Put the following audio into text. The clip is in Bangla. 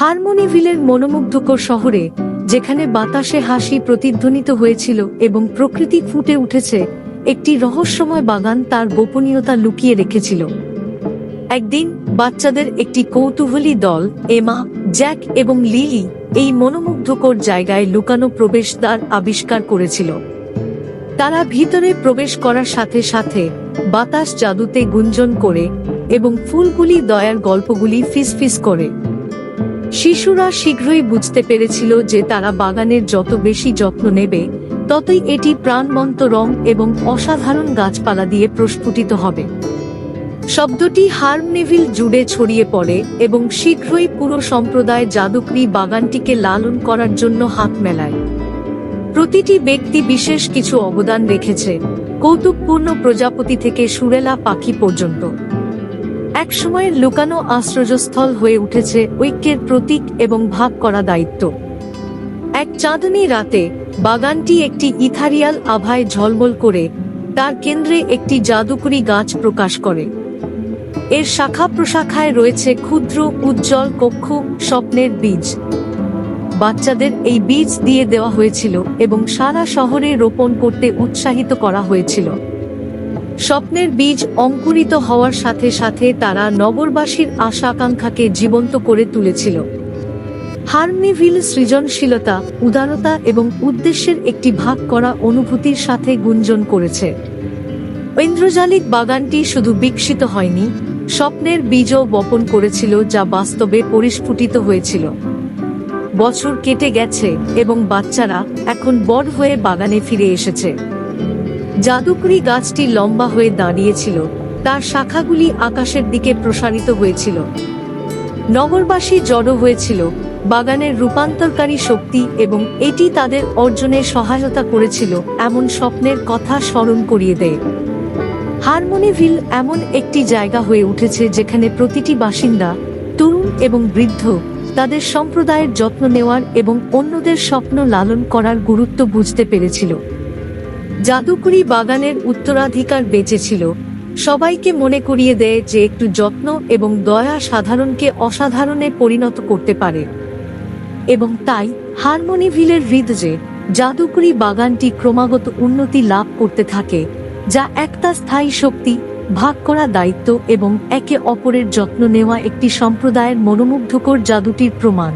হারমোনিভিলের মনোমুগ্ধকর শহরে, যেখানে বাতাসে হাসি প্রতিধ্বনিত হয়েছিল এবং প্রকৃতি ফুটে উঠেছে, একটি রহস্যময় বাগান তার গোপনীয়তা লুকিয়ে রেখেছিল। একদিন, বাচ্চাদের একটি কৌতূহলী দল, এমা, জ্যাক এবং লিলি, এই মনোমুগ্ধকর জায়গায় লুকানো প্রবেশদ্বার আবিষ্কার করেছিল। তারা ভিতরে প্রবেশ করার সাথে সাথে, বাতাস জাদুতে গুঞ্জন করে এবং ফুলগুলি দয়ার গল্পগুলি ফিসফিস করে। শিশুরা শীঘ্রই বুঝতে পেরেছিল যে তারা বাগানের যত বেশি যত্ন নেবে, ততই এটি প্রাণবন্ত রং এবং অসাধারণ গাছপালা দিয়ে প্রস্ফুটিত হবে। শব্দটি হার্মনেভিল জুড়ে ছড়িয়ে পড়ে এবং শীঘ্রই পুরো সম্প্রদায় জাদুকরি বাগানটিকে লালন করার জন্য হাত মেলায়। প্রতিটি ব্যক্তি বিশেষ কিছু অবদান রেখেছে, কৌতুকপূর্ণ প্রজাপতি থেকে সুরেলা পাখি পর্যন্ত। একসময়ের লুকানো আশ্রয়স্থল হয়ে উঠেছে ঐক্যের প্রতীক এবং ভাগ করা দায়িত্ব। এক চাঁদনি রাতে বাগানটি একটি ইথারিয়াল আভায় ঝলমল করে, তার কেন্দ্রে একটি জাদুকরি গাছ প্রকাশ করে। এর শাখা প্রশাখায় রয়েছে ক্ষুদ্র, উজ্জ্বল কক্ষ, স্বপ্নের বীজ। বাচ্চাদের এই বীজ দিয়ে দেওয়া হয়েছিল এবং সারা শহরে রোপণ করতে উৎসাহিত করা হয়েছিল। স্বপ্নের বীজ অঙ্কুরিত হওয়ার সাথে সাথে তারা নগরবাসীর আশা আকাঙ্ক্ষাকে জীবন্ত করে তুলেছিল। হার্মনিভিল সৃজনশীলতা, উদারতা এবং উদ্দেশ্যের একটি ভাগ করা অনুভূতির সাথে গুঞ্জন করেছে। ঐন্দ্রজালিক বাগানটি শুধু বিকশিত হয়নি, স্বপ্নের বীজও বপন করেছিল যা বাস্তবে পরিস্ফুটিত হয়েছিল। বছর কেটে গেছে এবং বাচ্চারা এখন বড় হয়ে বাগানে ফিরে এসেছে। জাদুকরি গাছটি লম্বা হয়ে দাঁড়িয়েছিল। তার শাখাগুলি আকাশের দিকে প্রসারিত হয়েছিল। নগরবাসী জড়ো হয়েছিল, বাগানের রূপান্তরকারী শক্তি এবং এটি তাদের অর্জনে সহায়তা করেছিল, এমন স্বপ্নের কথা স্মরণ করিয়ে দেয়। হারমোনিভিল এমন একটি জায়গা হয়ে উঠেছে যেখানে প্রতিটি বাসিন্দা, তরুণ এবং বৃদ্ধ, তাদের সম্প্রদায়ের যত্ন নেওয়ার এবং অন্যদের স্বপ্ন লালন করার গুরুত্ব বুঝতে পেরেছিল। জাদুকরি বাগানের উত্তরাধিকার বেঁচেছিল। সবাইকে মনে করিয়ে দেয় যে একটু যত্ন এবং দয়া সাধারণকে অসাধারণে পরিণত করতে পারে। এবং তাই হারমোনিভিলের হৃদয়ে জাদুকরি বাগানটি ক্রমাগত উন্নতি লাভ করতে থাকে, যা একটা স্থায়ী শক্তি, ভাগ করা দায়িত্ব এবং একে অপরের যত্ন নেওয়া একটি সম্প্রদায়ের মনোমুগ্ধকর জাদুটির প্রমাণ।